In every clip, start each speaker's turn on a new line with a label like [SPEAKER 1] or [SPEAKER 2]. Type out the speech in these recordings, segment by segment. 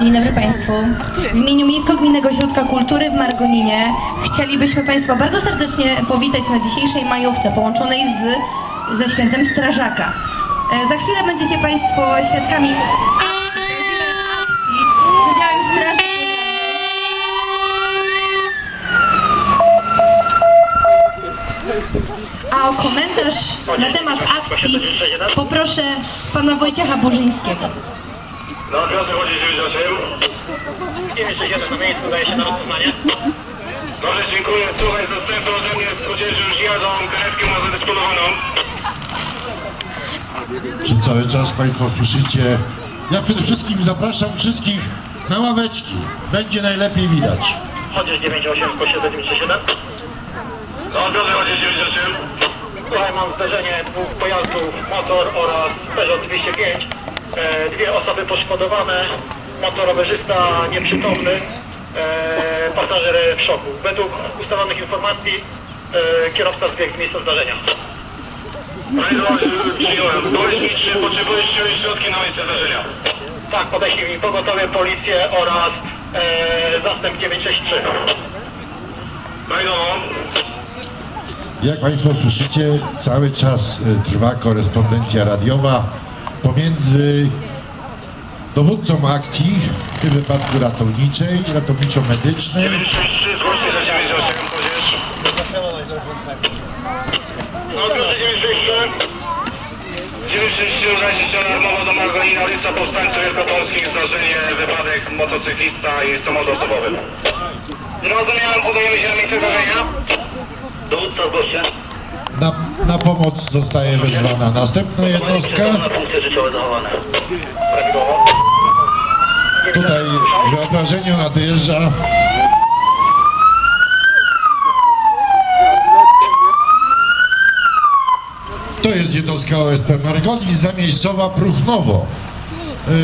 [SPEAKER 1] Dzień dobry Państwu. W imieniu Miejsko-Gminnego Ośrodka Kultury w Margoninie chcielibyśmy Państwa bardzo serdecznie powitać na dzisiejszej majówce połączonej z, ze Świętem Strażaka. E, za chwilę będziecie Państwo świadkami... na temat akcji poproszę Pana Wojciecha Burzyńskiego.
[SPEAKER 2] No, Piotr chodzi 98. I jeszcze jeden na miejscu, daje się na rozpoznanie. Dobrze, dziękuję. Słuchaj, zastępstwo ode mnie w Skudzieży już jadą karetkę ma zadysponowaną.
[SPEAKER 3] Przez cały czas Państwo słyszycie. Ja przede wszystkim zapraszam wszystkich na ławeczki. Będzie najlepiej widać.
[SPEAKER 2] Chodzisz 98, posiedzę 97. No, Piotr chodzi 98. Tutaj mam zderzenie dwóch pojazdów, motor oraz Peugeot 205. E, dwie osoby poszkodowane, motorowerzysta nieprzytomny, e, pasażer w szoku. Według ustalonych informacji e, kierowca zbiegł z miejsca zdarzenia. Przyjąłem. Poleśniczy, potrzebujesz środki na miejsce zdarzenia. Tak, podeślij mi pogotowie, policję oraz e, zastęp 963. Znajdomo.
[SPEAKER 3] Jak Państwo słyszycie, cały czas e, trwa korespondencja radiowa pomiędzy dowódcą akcji, w tym wypadku ratowniczej, ratowniczo-medycznej,
[SPEAKER 2] 963, zgłoście za 98, chodzisz. Proszę 963. 963, udaje się alarmowo do Margonina, ulica Powstańców Wielkopolskich, zdarzenie, wypadek, motocyklista i samochód osobowy. Zrozumiałem, udajemy się na miejsce zdarzenia. Dowódca zgłoście.
[SPEAKER 3] Na, na pomoc zostaje wezwana następna jednostka. Tutaj wyobrażenie nadjeżdża. To jest jednostka OSP Margonin, zamiejscowa Pruchnowo.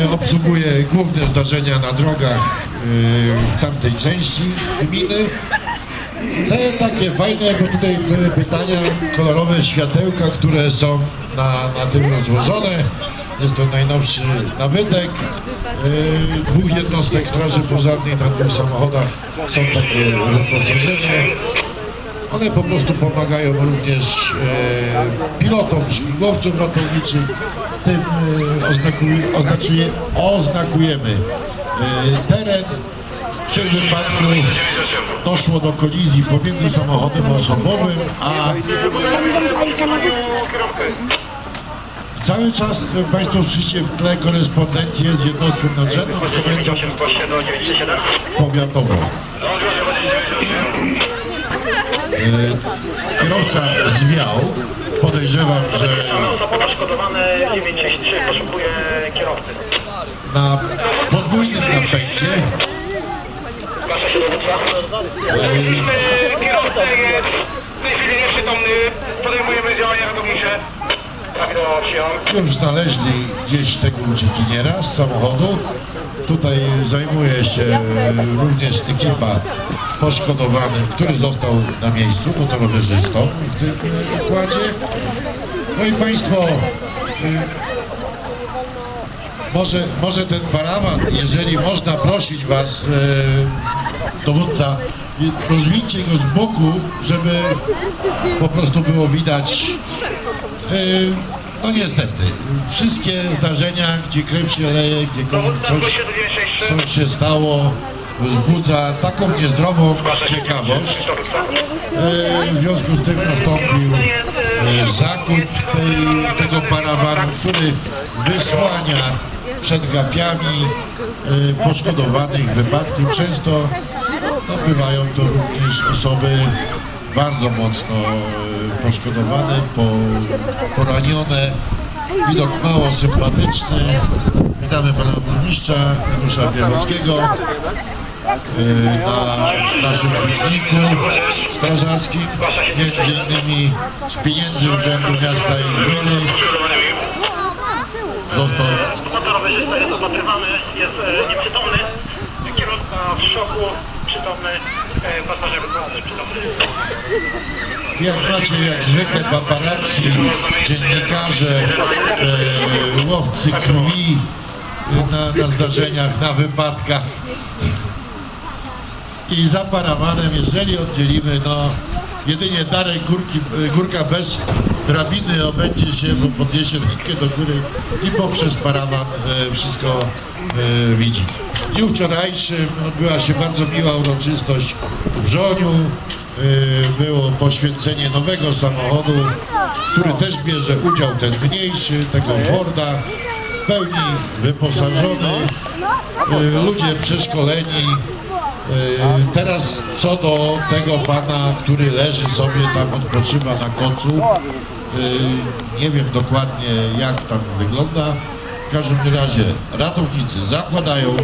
[SPEAKER 3] E, Obsługuje główne zdarzenia na drogach e, w tamtej części gminy. Te takie fajne, bo tutaj były pytania, kolorowe światełka, które są na, na tym rozłożone. Jest to najnowszy nabytek. Yy, dwóch jednostek Straży Pożarnej na dwóch samochodach są takie wyposażenie. One po prostu pomagają również e, pilotom śmigłowców ratowniczych. Tym e, oznakuj, oznaczy, oznakujemy e, teren. Tym wypadku doszło do kolizji pomiędzy samochodem osobowym a cały czas Państwo słyszycie w tle korespondencję z jednostką nadrzędną z komendą
[SPEAKER 2] 98, zgłoście do 937.
[SPEAKER 3] powiatową.
[SPEAKER 2] Proszę chodzi 98.
[SPEAKER 3] E, Kierowca zwiał. Podejrzewam, że
[SPEAKER 2] Osoba poszkodowane 963 poszukuje kierowcy.
[SPEAKER 3] na podwójnym napędzie
[SPEAKER 2] Kierowca jest w tej chwili nieprzytomny. Podejmujemy działania ratownicze.
[SPEAKER 3] Już znaleźli gdzieś tego uciekiniera z samochodu. Tutaj zajmuje się również ekipa poszkodowanym, który został na miejscu, motorowerzystą w tym układzie. No i Państwo, e, może, może ten parawan, jeżeli można prosić Was, e, dowódca, rozwincie go z boku, żeby po prostu było widać e, no niestety, wszystkie zdarzenia, gdzie krew się leje, gdzie komuś coś,
[SPEAKER 2] zgłoście do 963.
[SPEAKER 3] coś się stało, wzbudza taką niezdrową ciekawość. E, W związku z tym nastąpił e, zakup tej, tego parawanu, który wysłania przed gapiami e, poszkodowanych w wypadku. Często to bywają to również osoby bardzo mocno poszkodowane, po, poranione. Widok mało sympatyczny. Witamy pana burmistrza Janusza Białockiego e, na naszym pikniku strażackim, między innymi z pieniędzy Urzędu Miasta i Gminy został
[SPEAKER 2] Motorowerzysta jest jest nieprzytomny. Kierowca w szoku, przytomny.
[SPEAKER 3] Jak macie, jak zwykle paparazzi, dziennikarze, e, łowcy krwi na, na zdarzeniach, na wypadkach. I za parawanem, jeżeli oddzielimy, no jedynie Darek Górki, Górka bez drabiny obędzie się, bo podniesie rękę do góry i poprzez parawan e, wszystko e, widzi. W dniu wczorajszym odbyła się bardzo miła uroczystość w Żoniu. E, było poświęcenie nowego samochodu, który też bierze udział ten mniejszy, tego Forda, w pełni wyposażony, ludzie przeszkoleni. E, Teraz co do tego pana, który leży sobie tam, odpoczywa na kocu, e, nie wiem dokładnie jak tam wygląda. W każdym razie ratownicy zakładają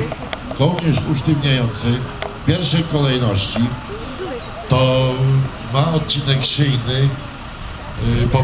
[SPEAKER 3] kołnierz usztywniający w pierwszej kolejności. To ma odcinek szyjny, po